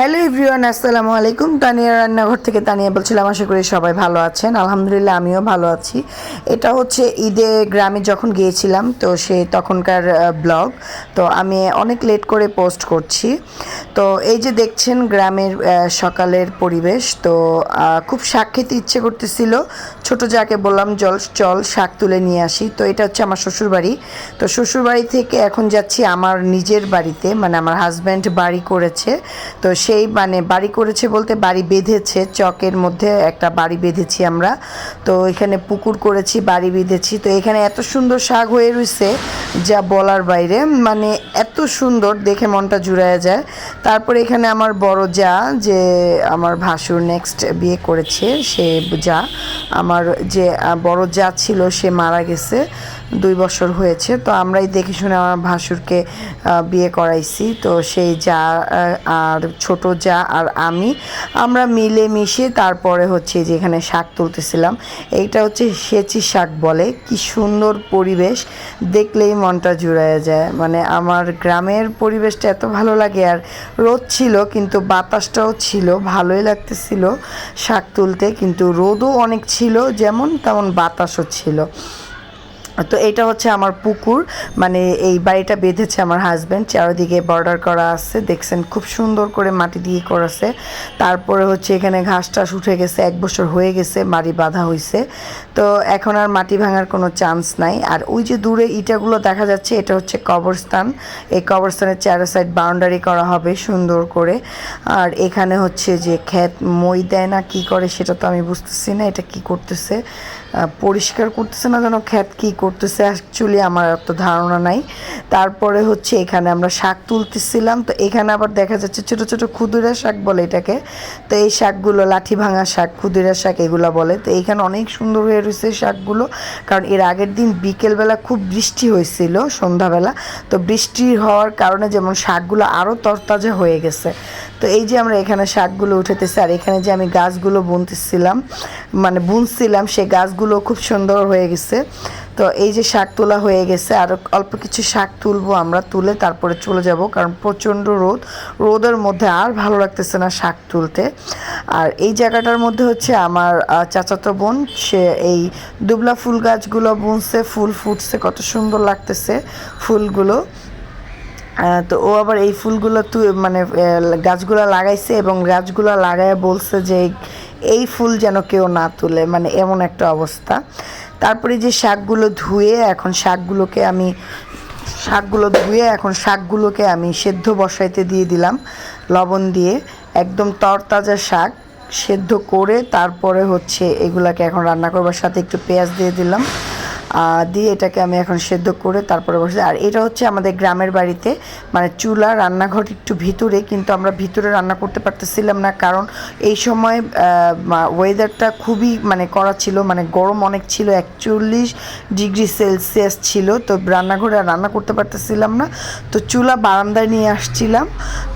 Hello everyone, আসসালামু আলাইকুম। তানিয়া রান্নাঘর থেকে তানিয়া বলছিলাম আশা করি সবাই ভালো আছেন। আলহামদুলিল্লাহ, আমিও ভালো আছি। এটা হচ্ছে ঈদে গ্রামে যখন গিয়েছিলাম, তো সে তখনকার ব্লগ। তো আমি অনেক লেট করে পোস্ট করছি। তো এই যে দেখছেন গ্রামের সকালের পরিবেশ, তো খুব শাক খেতে ইচ্ছে করতেছিল ছোট যাকে বললাম, জল, চল, শাক তুলে নিয়ে আসি। তো এটা হচ্ছে আমার শ্বশুরবাড়ি। তো শ্বশুরবাড়ি থেকে এখন যাচ্ছি আমার নিজের বাড়িতে মানে আমার হাজব্যান্ড বাড়ি করেছে। তো সেই মানে বাড়ি করেছে বলতে বাড়ি বেঁধেছে, চকের মধ্যে একটা বাড়ি বেঁধেছি আমরা। তো এখানে পুকুর করেছি, বাড়ি বেঁধেছি। তো এখানে এত সুন্দর শাক হয়ে রয়েছে যা বলার বাইরে। মানে এত সুন্দর, দেখে মনটা জুড়ায় যায়। তারপরে এখানে আমার বড় যা, যে আমার ভাসুর নেক্সট বিয়ে করেছে, সে যা, আমার যে আহ, বড় জাত ছিল সে মারা গেছে। দুই বছর হয়েছে, তো আমরাই দেখে শুনে আমার ভাসুরকে বিয়ে করাইছি। তো সেই যা আর ছোট যা আর আমি, আমরা মিলে মিশে তারপরে হচ্ছে যেখানে শাক তুলতেছিলাম। এইটা হচ্ছে সেচি শাক বলে, কি সুন্দর পরিবেশ। দেখলেই মনটা জুড়ায় যায়। মানে আমার গ্রামের পরিবেশটা এত ভালো লাগে, আর রোদ ছিল কিন্তু বাতাসটাও ছিল, ভালোই লাগতেছিল শাক তুলতে। কিন্তু রোদও অনেক ছিল, যেমন তেমন বাতাসও ছিল। তো এটা হচ্ছে আমার পুকুর। মানে এই বাড়িটা বেঁধেছে আমার হাজব্যান্ড চারিদিকে বর্ডার করা আছে। দেখছেন খুব সুন্দর করে মাটি দিয়ে করেছে। তারপরে হচ্ছে এখানে ঘাস টাস উঠে গেছে। এক বছর হয়ে গেছে বাড়ি বাঁধা হয়েছে তো এখন আর মাটি ভাঙার কোনো চান্স নাই। আর ওই যে দূরে ইটাগুলো দেখা যাচ্ছে, এটা হচ্ছে কবরস্থান। এই কবরস্থানের চারো সাইড বাউন্ডারি করা হবে সুন্দর করে। আর এখানে হচ্ছে যে ক্ষেত, মই দেয় না, কি করে সেটা তো আমি বুঝতেছি না, এটা কি করতেছে। পরিষ্কার করতেছে না যেন, খ্যাত কি করতেছে অ্যাকচুয়ালি আমার এত ধারণা নাই। তারপরে হচ্ছে এখানে আমরা শাক তুলতেছিলাম, তো এখানে আবার দেখা যাচ্ছে ছোট ছোট ক্ষুদিরা শাক বলে এটাকে। তো এই শাকগুলো, লাঠি ভাঙা শাক ক্ষুদিরা শাক এগুলো বলে। তো এখানে অনেক সুন্দর হয়ে রয়েছে শাকগুলো, কারণ এর আগের দিন বিকেলবেলা খুব বৃষ্টি হয়েছিল সন্ধ্যাবেলা। তো বৃষ্টি হওয়ার কারণে যেমন শাকগুলো আরও তরতাজা হয়ে গেছে। তো এই যে আমরা এখানে শাকগুলো উঠেতেছি আর এখানে যে আমি গাছগুলো বুনতেছিলাম মানে বুনছিলাম সেই গাছগুলো খুব সুন্দর হয়ে গেছে। তো এই যে শাক তোলা হয়ে গেছে, আর অল্প কিছু শাক তুলবো আমরা, তুলে তারপরে চলে যাব, কারণ প্রচণ্ড রোদ। রোদের মধ্যে আর ভালো লাগতেছে না শাক তুলতে। আর এই জায়গাটার মধ্যে হচ্ছে আমার চাচাতো বোন, সে এই দুবলা ফুল গাছগুলো বুনছে, ফুল ফুটছে, কত সুন্দর লাগতেছে ফুলগুলো। তো ও আবার এই ফুলগুলো তু মানে গাছগুলো লাগাইছে এবং গাছগুলো লাগায় বলছে যে এই- ফুল যেন কেউ না তুলে মানে এমন একটা অবস্থা। তারপরে যে শাকগুলো ধুয়ে এখন শাকগুলোকে আমি, শাকগুলো ধুয়ে এখন শাকগুলোকে আমি সেদ্ধ বসাইতে দিয়ে দিলাম লবণ দিয়ে। একদম তরতাজা শাক সেদ্ধ করে তারপরে হচ্ছে এগুলাকে এখন রান্না করবার সাথে একটু পেঁয়াজ দিয়ে দিলাম। দিয়ে এটাকে আমি এখন সেদ্ধ করে তারপরে বসে আর এটা হচ্ছে আমাদের গ্রামের বাড়িতে। মানে চুলা, রান্নাঘর একটু ভিতরে, কিন্তু আমরা ভিতরে রান্না করতে পারতেছিলাম না। কারণ এই সময় ওয়েদারটা খুবই মানে করা ছিল মানে গরম অনেক ছিল, একচল্লিশ ডিগ্রি সেলসিয়াস ছিল। তো রান্নাঘরে রান্না করতে পারতেছিলাম না। তো চুলা বারান্দায় নিয়ে আসছিলাম।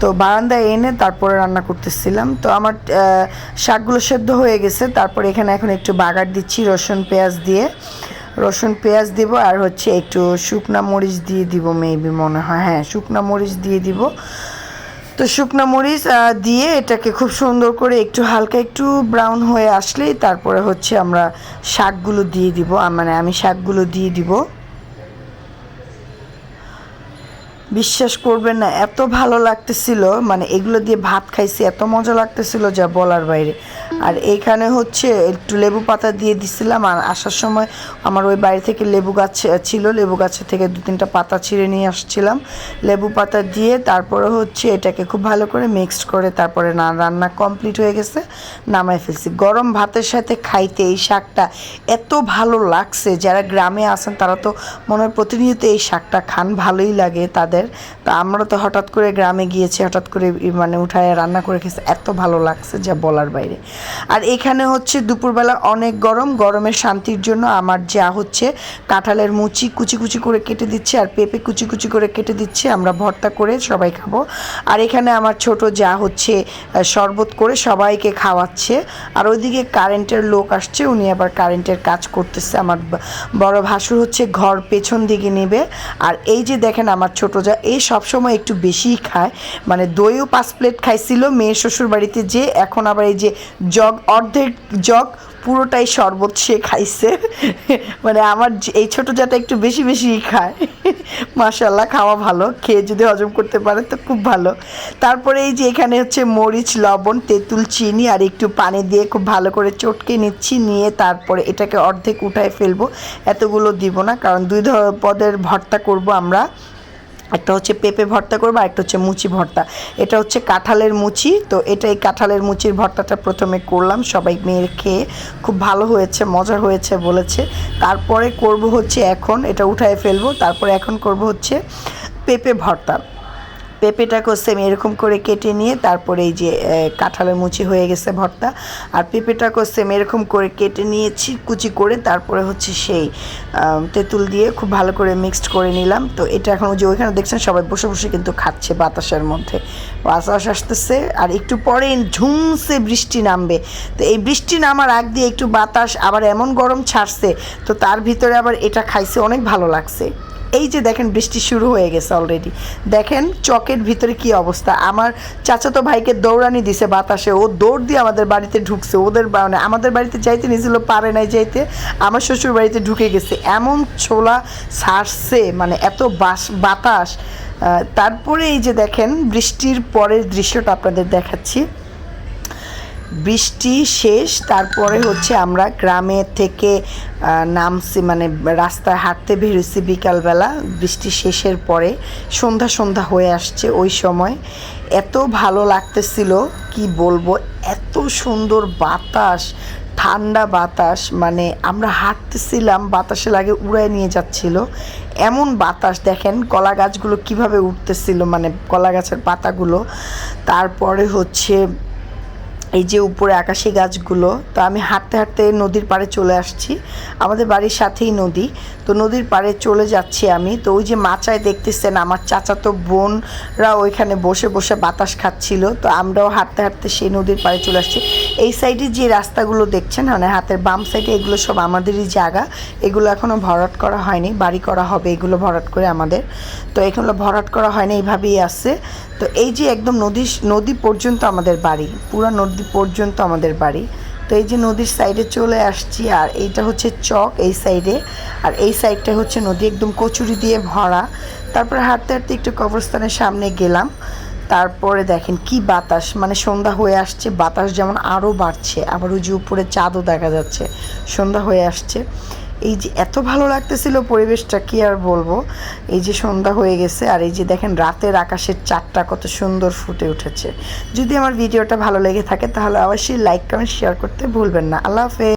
তো বারান্দায় এনে তারপরে রান্না করতেছিলাম। তো আমার শাকগুলো সেদ্ধ হয়ে গেছে। তারপরে এখানে এখন একটু বাগার দিচ্ছি, রসুন, পেঁয়াজ দিয়ে। রসুন, পেঁয়াজ দিব আর হচ্ছে একটু শুকনা মরিচ দিয়ে দিব মেবি মনে হয়। হ্যাঁ শুকনা মরিচ দিয়ে দিব। তো শুকনা মরিচ দিয়ে এটাকে খুব সুন্দর করে একটু হালকা একটু ব্রাউন হয়ে আসলেই তারপরে হচ্ছে আমরা শাকগুলো দিয়ে দিব। মানে আমি শাকগুলো দিয়ে দিব। বিশ্বাস করবেন না, এত ভালো লাগতেছিল মানে এগুলো দিয়ে ভাত খাইছি, এত মজা লাগতেছিল যা বলার বাইরে। আর এইখানে হচ্ছে একটু লেবু পাতা দিয়ে দিছিলাম, আর আসার সময় আমার ওই বাড়ি থেকে লেবু গাছ ছিল, লেবু গাছের থেকে দু তিনটা পাতা ছিঁড়ে নিয়ে আসছিলাম। লেবু পাতা দিয়ে তারপরে হচ্ছে এটাকে খুব ভালো করে মিক্সড করে তারপরে না, রান্না কমপ্লিট হয়ে গেছে, নামাই ফেলছি। গরম ভাতের সাথে খাইতে এই শাকটা এত ভালো লাগছে, যারা গ্রামে আছেন তারা তো মনে হয় প্রতিনিয়ত এই শাকটা খান, ভালোই লাগে তাদের। তা আমরা তো হঠাৎ করে গ্রামে গিয়েছি, হঠাৎ করে মানে উঠায় রান্না করে খেয়েছি, এত ভালো লাগছে যা বলার বাইরে। আর এখানে হচ্ছে দুপুরবেলা অনেক গরম, গরমের শান্তির জন্য আমার যা হচ্ছে কাঁঠালের মুচি কুচি কুচি করে কেটে দিচ্ছে আর পেঁপে কুচি কুচি করে কেটে দিচ্ছে, আমরা ভর্তা করে সবাই খাব। আর এখানে আমার ছোট যা হচ্ছে শরবত করে সবাইকে খাওয়াচ্ছে। আর ওইদিকে কারেন্টের লোক আসছে, উনি আবার কারেন্টের কাজ করতেছে। আমার বড় ভাসুর হচ্ছে ঘর পেছন দিকে নেবে। আর এই যে দেখেন আমার ছোট যা, এই সবসময় একটু বেশিই খায়। মানে দইও পাঁচ প্লেট খাইছিল, মেয়ের শ্বশুর বাড়িতে যে, এখন আবার এই যে জগ, অর্ধেক জগ পুরোটাই শরবত সে খাইছে। মানে আমার এই ছোট জাটা একটু বেশি বেশি খায়। মাশাল্লাহ খাওয়া ভালো, খেয়ে যদি হজম করতে পারে তো খুব ভালো। তারপরে এই যে এখানে হচ্ছে মরিচ, লবণ, তেঁতুল, চিনি আর একটু পানি দিয়ে খুব ভালো করে চটকে নিচ্ছি, নিয়ে তারপরে এটাকে অর্ধেক উঠায় ফেলব। এতগুলো দিব না, কারণ দুই পদের ভর্তা করব আমরা। একটা হচ্ছে পেঁপে ভর্তা করব আর একটা হচ্ছে মুচি ভর্তা। এটা হচ্ছে কাঁঠালের মুচি, তো এটাই কাঁঠালের মুচির ভর্তাটা প্রথমে করলাম, সবাই মেয়ের খেয়ে। খুব ভালো হয়েছে, মজার হয়েছে বলেছে। তারপরে করব হচ্ছে এখন, এটা উঠায় ফেলব, তারপরে এখন করব হচ্ছে পেঁপে ভর্তা। পেঁপেটাকেও সেম এরকম করে কেটে নিয়ে তারপরে এই যে কাঁঠালের মুচি হয়ে গেছে ভর্তা। আর পেঁপেটাকেও সেম এরকম করে কেটে নিয়েছি, কুচি করে, তারপরে হচ্ছে সেই তেঁতুল দিয়ে খুব ভালো করে মিক্সড করে নিলাম। তো এটা এখন যে ওইখানে দেখছেন সবাই বসে বসে কিন্তু খাচ্ছে বাতাসের মধ্যে। বাতাস আসতেছে, আর একটু পরে ঝুমসে বৃষ্টি নামবে। তো এই বৃষ্টি নামার আগ দিয়ে একটু বাতাস, আবার এমন গরম ছাড়ছে, তো তার ভিতরে আবার এটা খাইছে, অনেক ভালো লাগছে। এই যে দেখেন বৃষ্টি শুরু হয়ে গেছে অলরেডি দেখেন চকের ভিতরে কি অবস্থা। আমার চাচাতো ভাইকে দৌড়ানি দিছে বাতাসে। ও দৌড় দিয়ে আমাদের বাড়িতে ঢুকছে। ওদের মানে আমাদের বাড়িতে যাইতে নিয়েছিল, পারে নাই যাইতে। আমার শ্বশুর বাড়িতে ঢুকে গেছে। এমন ছোলা ছাড়ছে মানে এত বাস বাতাস। তারপরে এই যে দেখেন বৃষ্টির পরের দৃশ্যটা আপনাদের দেখাচ্ছি। বৃষ্টি শেষ, তারপরে হচ্ছে আমরা গ্রামে থেকে নামছি মানে রাস্তায় হাঁটতে বেরোছি বিকালবেলা। বৃষ্টি শেষের পরে সন্ধ্যা সন্ধ্যা হয়ে আসছে ওই সময়। এত ভালো লাগতেছিল, কি বলব, এত সুন্দর বাতাস, ঠান্ডা বাতাস মানে আমরা হাঁটতেছিলাম, বাতাসে লাগে উড়ায় নিয়ে যাচ্ছিল। এমন বাতাস, দেখেন কলা গাছগুলো কীভাবে উঠতেছিল মানে কলা গাছের পাতাগুলো। তারপরে হচ্ছে এই যে উপরে আকাশি গাছগুলো, তো আমি হাঁটতে হাঁটতে নদীর পাড়ে চলে আসছি। আমাদের বাড়ির সাথেই নদী, তো নদীর পাড়ে চলে যাচ্ছি আমি। তো ওই যে মাচায় দেখতেছেন, আমার চাচাতো বোনরা ওইখানে বসে বসে বাতাস খাচ্ছিল। তো আমরাও হাঁটতে হাঁটতে সেই নদীর পাড়ে চলে আসছি। এই সাইডে যে রাস্তাগুলো দেখছেন মানে হাতের বাম সাইডে, এগুলো সব আমাদেরই জায়গা। এগুলো এখনও ভরাট করা হয়নি, বাড়ি করা হবে এগুলো ভরাট করে আমাদের। তো এগুলো ভরাট করা হয়নি, এইভাবেই আছে। তো এই যে একদম নদী নদী পর্যন্ত আমাদের বাড়ি, পুরো নদী পর্যন্ত আমাদের বাড়ি। তো এই যে নদীর সাইডে চলে আসছি, আর এইটা হচ্ছে চক এই সাইডে আর এই সাইডটা হচ্ছে নদী একদম কচুরি দিয়ে ভরা। তারপরে হাঁটতে হাঁটতে একটু কবরস্থানের সামনে গেলাম। তারপরে দেখেন কি বাতাস মানে সন্ধ্যা হয়ে আসছে, বাতাস যেমন আরও বাড়ছে, আবার ওই যে উপরে চাঁদও দেখা যাচ্ছে, সন্ধ্যা হয়ে আসছে। এই যে এত ভালো লাগতেছিল পরিবেশটা, কি আর বলব? এই যে সন্ধ্যা হয়ে গেছে আর এই যে দেখেন রাতের আকাশের চারটা কত সুন্দর ফুটে উঠেছে। যদি আমার ভিডিওটা ভালো লেগে থাকে তাহলে অবশ্যই লাইক কমেন্ট শেয়ার করতে ভুলবেন না। আল্লাহ হাফেজ।